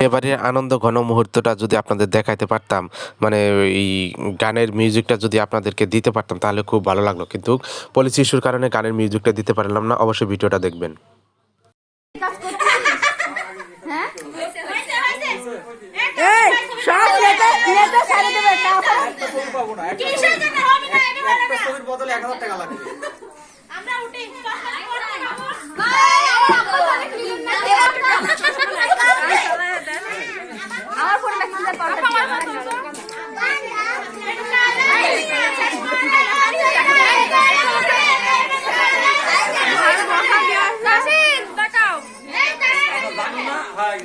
এবারের আনন্দ ঘন মুহূর্তটা যদি আপনাদের দেখাইতে পারতাম মানে এই গানের মিউজিকটা যদি আপনাদেরকে দিতে পারতাম তাহলে খুব ভালো লাগল কিন্তু পলিসি ইস্যুর কারণে গানের মিউজিকটা দিতে পারলাম না অবশ্যই ভিডিওটা দেখবেন এই ভাই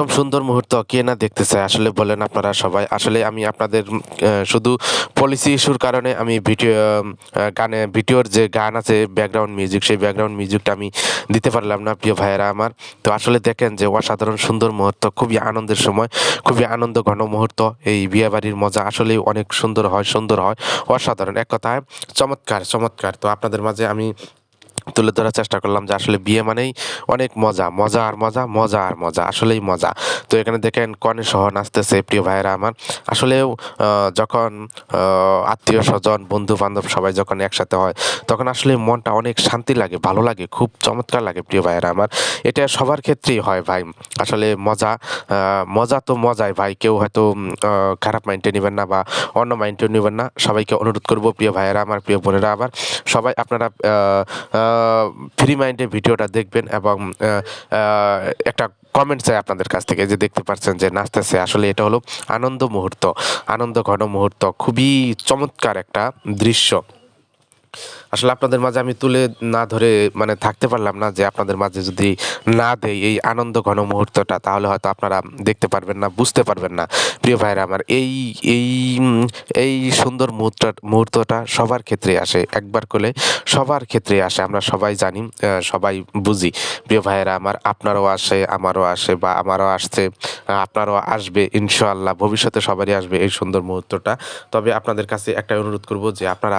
এরকম সুন্দর মুহূর্ত কে না দেখতে চায়, আসলে বলেন আপনারা সবাই। আসলে আমি আপনাদের শুধু পলিসি ইস্যুর কারণে আমি ভিডিও গানে, ভিডিওর যে গান আছে ব্যাকগ্রাউন্ড মিউজিক সেই ব্যাকগ্রাউন্ড মিউজিকটা আমি দিতে পারলাম না, প্রিয় ভাইয়েরা আমার। তো আসলে দেখেন যে অসাধারণ সুন্দর মুহূর্ত, খুবই আনন্দের সময়, খুবই আনন্দ ঘন মুহূর্ত, এই বিয়ে বাড়ির মজা আসলেই অনেক সুন্দর হয় সুন্দর হয়, অসাধারণ। এক কথায়, চমৎকার চমৎকার। তো আপনাদের মাঝে আমি তুলে ধরার চেষ্টা করলাম যে আসলে বিয়ে মানেই অনেক মজা মজা আর মজা মজা আর মজা, আসলেই মজা। তো এখানে দেখেন কনে সহ নাচতেছে প্রিয় ভাইয়েরা আমার। আসলেও যখন আত্মীয় স্বজন বন্ধু বান্ধব সবাই যখন একসাথে হয়, তখন আসলে মনটা অনেক শান্তি লাগে, ভালো লাগে, খুব চমৎকার লাগে প্রিয় ভাইয়েরা আমার। এটা সবার ক্ষেত্রেই হয় ভাই। আসলে মজা মজা তো মজাই ভাই, কেউ হয়তো খারাপ মাইন্ডে নেবেন না বা অন্য মাইন্ডে নেবেন না। সবাইকে অনুরোধ করব প্রিয় ভাইয়েরা আমার, প্রিয় বোনেরা আবার সবাই আপনারা ফ্রি মাইন্ডে ভিডিওটা দেখবেন এবং একটা কমেন্ট চাই আপনাদের কাছ থেকে যে দেখতে পাচ্ছেন যে নাচতেছে। আসলে এটা হলো আনন্দ মুহূর্ত, আনন্দ ঘন মুহূর্ত। খুবই চমৎকার একটা দৃশ্য। আসলে আপনাদের মাঝে আমি তুলে না ধরে মানে থাকতে পারলাম না যে আপনাদের মাঝে যদি না দেই এই আনন্দ ঘন মুহূর্তটা, তাহলে হয়তো আপনারা দেখতে পারবেন না, বুঝতে পারবেন না। প্রিয় ভাইরা আমার, এই এই এই সুন্দর মুহূর্ত, মুহূর্তটা সবার ক্ষেত্রে আসে, একবার করলে সবার ক্ষেত্রে আসে, আমরা সবাই জানি সবাই বুঝি। প্রিয় ভাইয়েরা আমার, আপনারও আসে, আমারও আসে বা আমারও আসছে, আপনারও আসবে, ইনশাআল্লাহ, ভবিষ্যতে সবারই আসবে এই সুন্দর মুহূর্তটা। তবে আপনাদের কাছে একটা অনুরোধ করব যে আপনারা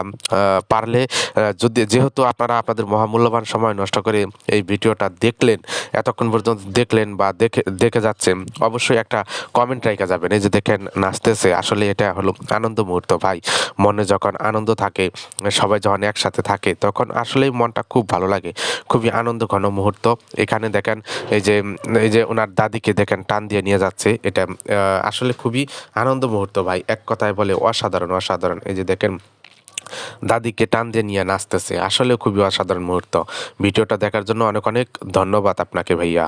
পারলে যদি যেহেতু আপনারা আপনাদের মহামূল্যবান সময় নষ্ট করে এই ভিডিওটা দেখলেন, এতক্ষণ পর্যন্ত দেখলেন বা দেখে দেখে যাচ্ছেন, অবশ্যই একটা কমেন্ট রেখে যাবেন। এই যে দেখেন, নাচতেছে, আসলে এটা হলো আনন্দ মুহূর্ত ভাই। মনে যখন আনন্দ থাকে, সবাই যখন একসাথে থাকে, তখন আসলেই মনটা খুব ভালো লাগে। খুবই আনন্দ ঘন মুহূর্ত। এখানে দেখেন, এই যে এই যে ওনার দাদিকে দেখেন, টান দিয়ে নিয়ে যাচ্ছে। এটা আসলে খুবই আনন্দ মুহূর্ত ভাই। এক কথায় বলে অসাধারণ অসাধারণ। এই যে দেখেন দাদিকে টান দিয়ে নিয়ে নাচতেছে। আসলে খুবই অসাধারণ মুহূর্ত। ভিডিওটা দেখার জন্য অনেক অনেক ধন্যবাদ আপনাকে ভাইয়া।